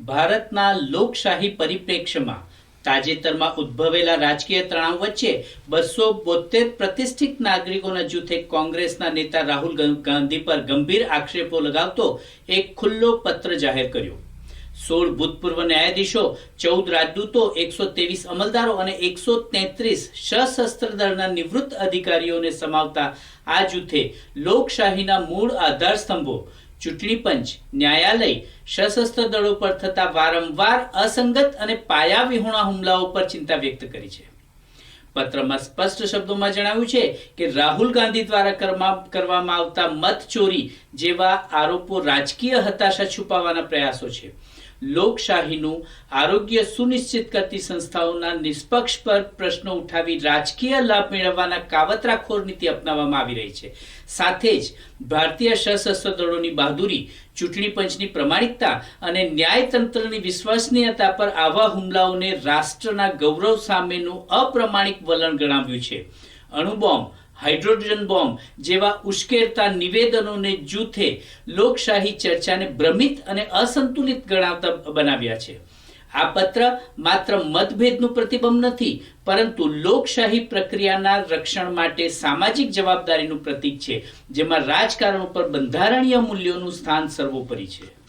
ભારતના લોકશાહી પરિપ્રેક્ષ્યમાં તાજેતરમાં ઉદ્ભવેલા રાજકીય તણાવ વચ્ચે બસો બોતેર પ્રતિષ્ઠિત નાગરિકોના જૂથે કોંગ્રેસના નેતા રાહુલ ગાંધી પર ગંભીર આક્ષેપો લગાવતો એક ખુલ્લો પત્ર જાહેર કર્યો. સોળ ભૂતપૂર્વ ન્યાયાધીશો, ચૌદ રાજદૂતો, એકસો ત્રેવીસ અમલદારો અને એકસો તેત્રીસ સશસ્ત્ર દળના નિવૃત્ત અધિકારીઓને સમાવતા આ જૂથે લોકશાહીના મૂળ આધાર સ્તંભો ચૂંટણી પંચ, ન્યાયાલય, સશસ્ત્ર દળો પર થતા વારંવાર અસંગત અને પાયાવિહોણા હુમલાઓ પર ચિંતા વ્યક્ત કરી છે. પત્રમાં સ્પષ્ટ શબ્દોમાં જણાવ્યું છે કે રાહુલ ગાંધી દ્વારા કરવામાં આવતા મત ચોરી જેવા આરોપો રાજકીય હતાશા છુપાવવાના પ્રયાસો છે. લોકશાહીનું આરોગ્ય સુનિશ્ચિત કરતી સંસ્થાઓના નિષ્પક્ષ પર પ્રશ્નો ઉઠાવી રાજકીય લાભ મેળવવાના કાવતરાખોર નીતિ અપનાવવામાં આવી રહી છે. સાથે જ ભારતીય સશસ્ત્ર દળોની બહાદુરી ચૂંટણી પંચની પ્રમાણિકતા અને ન્યાયતંત્રની વિશ્વસનીયતા પર આવા હુમલાઓને રાષ્ટ્રના ગૌરવ સામેનું અપ્રમાણિક વલણ ગણાવ્યું છે. અણુબોમ્બ હાઇડ્રોજન બોમ્બ જેવા ઉશ્કેરતા નિવેદનોને જૂથે લોકશાહી ચર્ચાને ભ્રમિત અને અસંતુલિત ગણાવતા બનાવ્યા છે. આ પત્ર માત્ર મતભેદનું પ્રતિબંધ નથી, પરંતુ લોકશાહી પ્રક્રિયાના રક્ષણ માટે સામાજિક જવાબદારીનું પ્રતીક છે, જેમાં રાજકારણ ઉપર બંધારણીય મૂલ્યોનું સ્થાન સર્વોપરી છે.